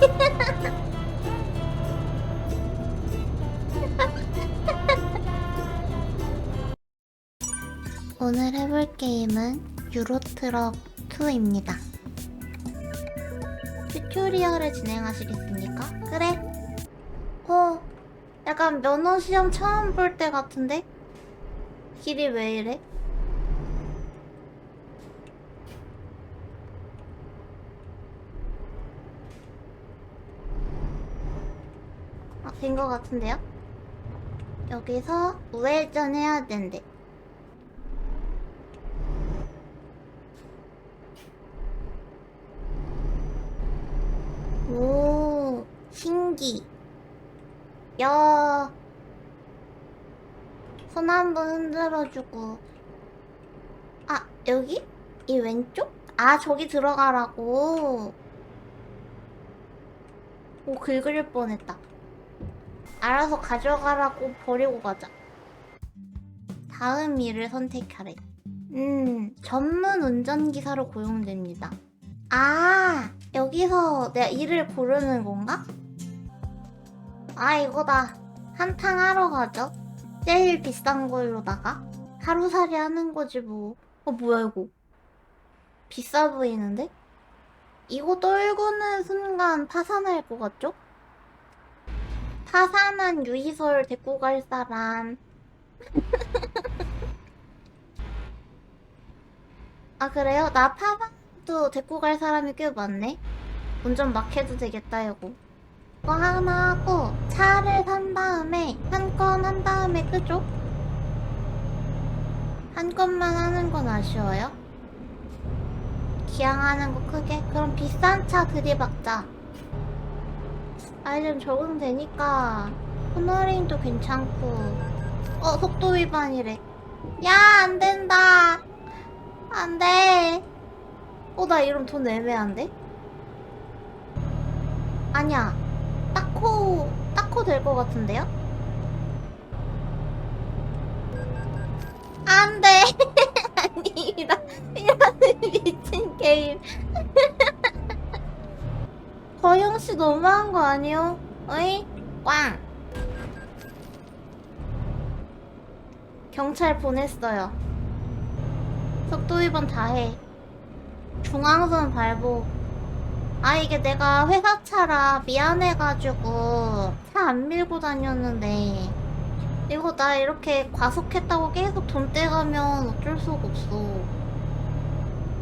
오늘 해볼 게임은 유로트럭 2입니다. 튜토리얼을 진행하시겠습니까? 그래. 어, 약간 면허 시험 처음 볼 때 같은데? 길이 왜 이래? 된 것 같은데요? 여기서 우회전 해야 된대. 오, 신기. 야. 손 한 번 흔들어주고. 아, 여기? 이 왼쪽? 아, 저기 들어가라고. 오, 긁을 뻔했다. 알아서 가져가라고 버리고 가자. 다음 일을 선택하래. 음, 전문 운전기사로 고용됩니다. 아, 여기서 내가 일을 고르는 건가? 아, 이거다. 한탕 하러 가죠. 제일 비싼 걸로다가 하루살이 하는 거지 뭐. 어, 뭐야 이거? 비싸 보이는데? 이거 떨구는 순간 파산할 것 같죠? 파산한 유희설 데리고 갈 사람. 아, 그래요? 나 파산도 데리고 갈 사람이 꽤 많네? 운전 막 해도 되겠다, 이거. 이거 하나 하고, 차를 산 다음에, 한 건 한 다음에 끄죠? 한 건만 하는 건 아쉬워요? 기왕 하는 거 크게? 그럼 비싼 차 들이박자. 아이템 적응되니까 코너링도 괜찮고. 어 속도 위반이래. 야 안된다. 안돼. 어 나 이름 돈 애매한데? 아니야. 따코 따코 될 것 같은데요? 안돼. 아니 이런 미친 게임 거영 씨 너무한 거 아니요? 어이? 꽝. 경찰 보냈어요. 속도 위반 다 해. 중앙선 밟고. 아 이게 내가 회사 차라 미안해가지고 차 안 밀고 다녔는데 이거 나 이렇게 과속했다고 계속 돈 떼가면 어쩔 수가 없어.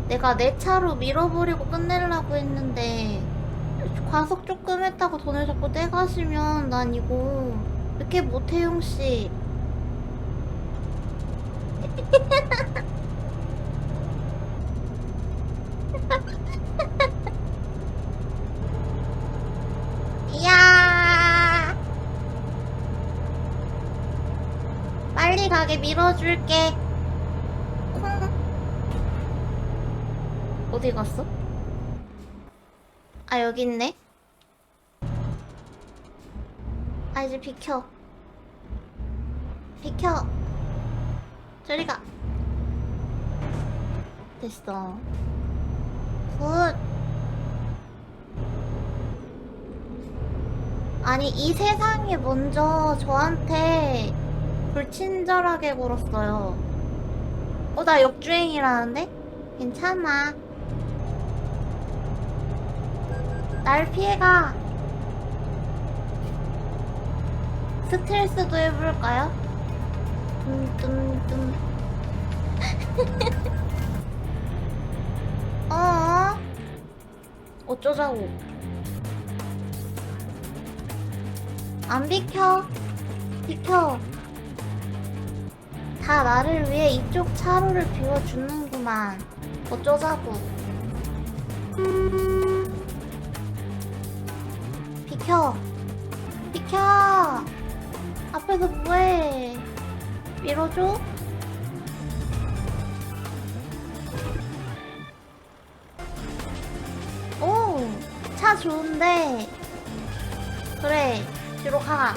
내가 내 차로 밀어버리고 끝내려고 했는데 과속 조금 했다고 돈을 자꾸 떼가시면 난 이거 이렇게 못해 용 씨 이야 빨리 가게 밀어줄게 콩. 어디 갔어? 아 여기 있네. 아 이제 비켜. 비켜. 저리 가. 됐어. 굿. 아니 이 세상이 먼저 저한테 불친절하게 굴었어요. 어 나 역주행이라는데? 괜찮아. 날 피해가. 스트레스도 해볼까요? dumdumdum. 어? 어쩌자고. 안 비켜. 비켜. 다 나를 위해 이쪽 차로를 비워주는구만. 어쩌자고. 비켜 비켜 앞에서 뭐해 밀어줘 오차 좋은데 그래 뒤로 가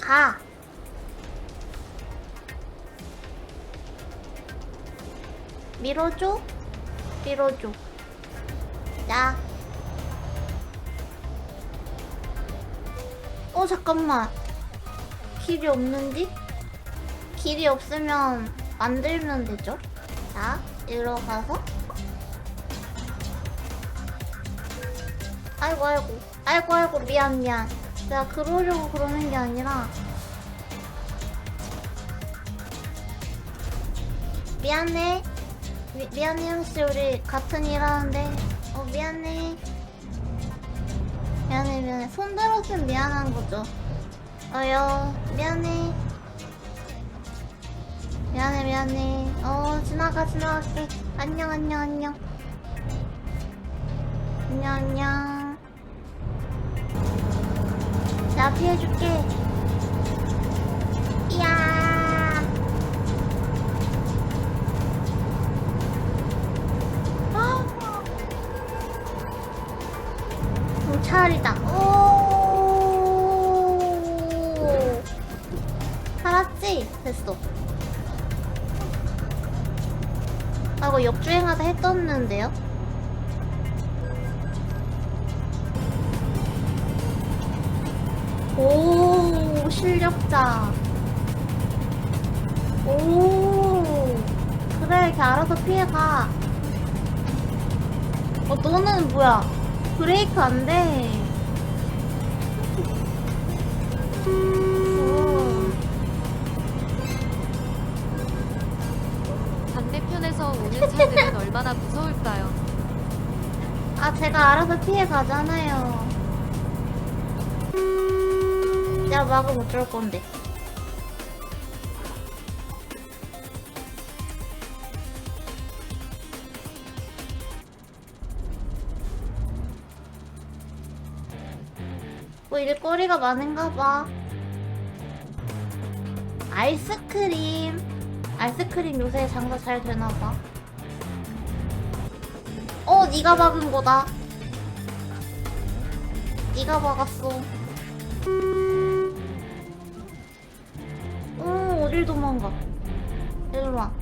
가. 밀어줘? 밀어줘. 자. 어, 잠깐만. 길이 없는지? 길이 없으면 만들면 되죠? 자, 이리로 가서. 아이고, 아이고. 아이고, 아이고, 미안, 미안. 내가 그러려고 그러는 게 아니라. 미안해. 미, 미안해, 형씨. 우리 같은 일 하는데. 어, 미안해. 미안해, 미안해. 손 들었으면 미안한 거죠. 어여, 미안해. 미안해, 미안해. 어, 지나가, 지나갈게. 안녕, 안녕, 안녕. 안녕, 안녕. 나 피해줄게. 경찰이다. 오. 살았지? 됐어. 아, 이거 역주행하다 해 떴는데요? 오, 실력자. 오, 그래, 이렇게 알아서 피해가. 어, 너는 뭐야? 브레이크 안 돼. 음, 반대편에서 오는 차들은 얼마나 무서울까요? 아, 제가 알아서 피해 가잖아요. 내가 막으면 어쩔 건데. 뭐 일거리가 많은가 봐. 아이스크림. 아이스크림 요새 장사 잘 되나 봐. 어, 네가 박은 거다. 네가 박았어. 어, 어딜 도망가? 일로 와.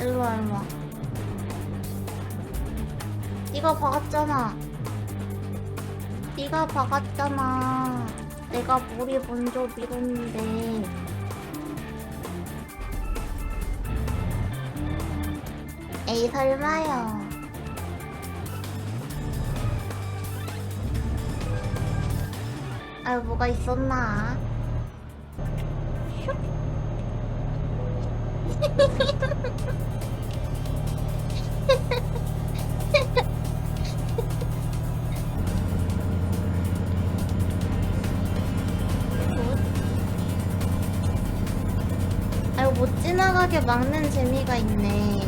일로 와, 일로 와. 네가 박았잖아. 네가 박았잖아. 내가 머리 먼저 밀었는데. 에이 설마요. 아유 뭐가 있었나? 지나가게 막는 재미가 있네.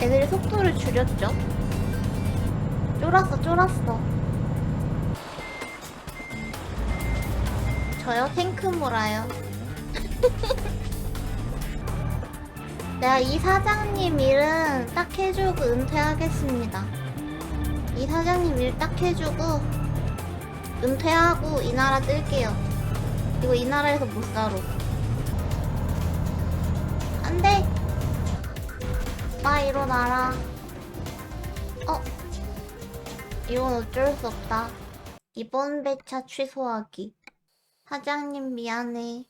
애들이 속도를 줄였죠? 쫄았어, 쫄았어. 저요? 탱크 몰아요. 내가 이 사장님 일은 딱 해주고 은퇴하겠습니다. 이 사장님 일 딱 해주고 은퇴하고 이 나라 뜰게요. 이거 이 나라에서 못 살아. 안 돼! 나 일어나라. 어? 이건 어쩔 수 없다. 이번 배차 취소하기. 사장님 미안해.